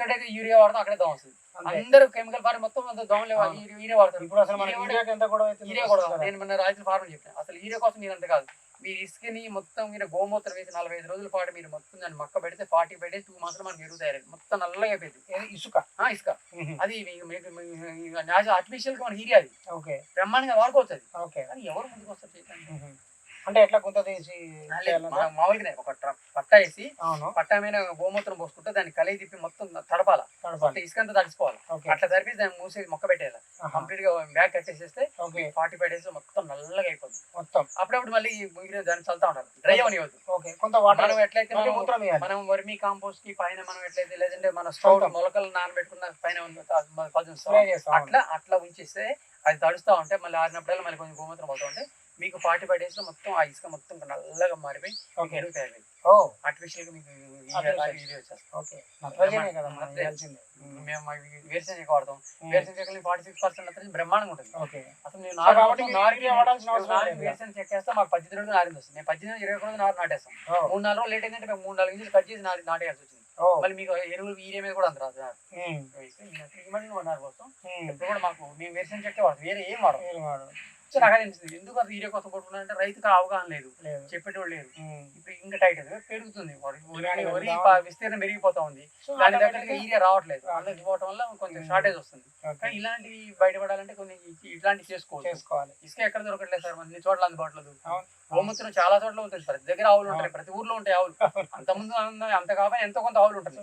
ఎక్కడైతే యూరియా వాడతాం అక్కడే దోమ వస్తుంది. అందరూ కెమికల్ ఫార్మ్ మొత్తం అంతా దోమలే. యూరియా వాడతారు. ఇప్పుడు అసలు యూరియా కూడా నేను మన రైతుల ఫార్మ్ చెప్పాను అసలు యూరియా కోసం మీరు అంత కాదు. మీరు ఇసుకని మొత్తం మీరు గోమూత్రం వేసి నలభై ఐదు రోజుల పాటు మీరు మొత్తం దాన్ని మక్క పెడితే forty five days two months మనకి ఎరువు తయారైంది. మొత్తం నల్లగా అయిపోయింది. ఇసుక? ఇసుక. అది ఆర్టిఫిషియల్గా మనకి యూరియా అది. ఓకే. బ్రహ్మాండంగా వాడుకోవచ్చు అది. ఎవరు ముందుకు వస్తారు? అంటే ఎట్లా గుంత తీసి మామూలుగానే ఒక పట్ట వేసి పట్ట మీద గోమూత్రం పోసుకుంటే దాన్ని కలిగి తిప్పి మొత్తం తడపాల. తడపాలి. ఇసుకంతా తడిచిపోవాలి అట్లా తడిపి దాన్ని మూసి మొక్క పెట్టేయాలి. కంప్లీట్గా బ్యాగ్ కట్టేసేస్తే ఫార్టీ ఫైవ్ డేస్ మొత్తం నల్లగా అయిపోతుంది మొత్తం. అప్పుడప్పుడు మళ్ళీ మీరు దాన్ని చల్లుతా ఉంటారు. డ్రై అవనివ్వద్దు. కొంత వాటర్ ఎట్లయితే మనం వర్మీ కాంపోస్ట్కి పైన మనం ఎట్లయితే లేదంటే మన చల్లుతాం. మొలకలు నానబెట్టుకున్న పైన. అట్లా అట్లా ఉంచేస్తే అది తడుస్తూ ఉంటే మళ్ళీ ఆరినప్పుడల్లా మళ్ళీ కొంచెం గోమూత్రం అవుతూ ఉంటే మీకు ఫార్టీ ఫైవ్ డేస్లో మొత్తం ఆ ఇసుక మొత్తం నల్లగా మారిపోయి ఓకే ఎరువు తయారైంది. ఓ ఆర్టిఫిషియల్గా మీకు. వేయాల్సిందే. మేము వేరుశనగ వాడతాం. వేరుశనగ ఫార్టీ సిక్స్ పర్సెంట్ నత్రజని బ్రహ్మాండంగా ఉంటుంది. అసలు నేను మాకు పద్దెనిమిది రోజులు నారింది వస్తుంది. నేను పద్దెనిమిది ఇరవై ఒక రోజు నారు నాటేస్తాం. ఓ మూడు నాలుగు రోజులు లేట్ అయిందంటే మేము మూడు నాలుగు ఇంచులు కట్ చేసి నాటి నాటేయాల్సి వచ్చింది. ఓ మళ్ళీ మీకు ఎరువులు ఈరియా మీద కూడా అంత రాదు. నారు. ఉమ్, వేస్తే ఈ నత్రజని ఇవ్వడానికి కూడా నారు కోసం. ఇప్పుడు కూడా మాకు మేము వేరుశనగ చెక్కే వాడతాం. వేరే ఏం. సో నాకు అనిపిస్తుంది. ఎందుకు అసలు ఈరియా కోసం కొట్టుకున్నారంటే రైతుకు ఆ అవగాహన లేదు. చెప్పేటోళ్ళు లేరు. ఇప్పుడు ఇంకా టైట్ అది పెరుగుతుంది. వరి- విస్తీర్ణం పెరిగిపోతా ఉంది. దాని automatic దగ్గర గా- ఈరియా రావట్లేదు. అందుకు పోవటం వల్ల కొంచెం. షార్టేజ్ వస్తుంది. కానీ ఇలాంటివి బయటపడాలంటే కొన్ని ఇ- ఇట్లాంటివి చేసుకోవచ్చు. చేసుకోవాలి. ఇసుక ఎక్కడ దొరకట్లేదు సార్? అన్ని చోట్ల అందుబాటులో. గోమూత్రం చాలా చోట్ల ఉంటుంది ప్రతి దగ్గర ఆవులు ఉంటాయి. ప్రతి ఊర్లో ఉంటాయి ఆవులు. అంత ముందు అంత కాకపోయినా ఎంతో కొంత ఆవులు ఉంటుంది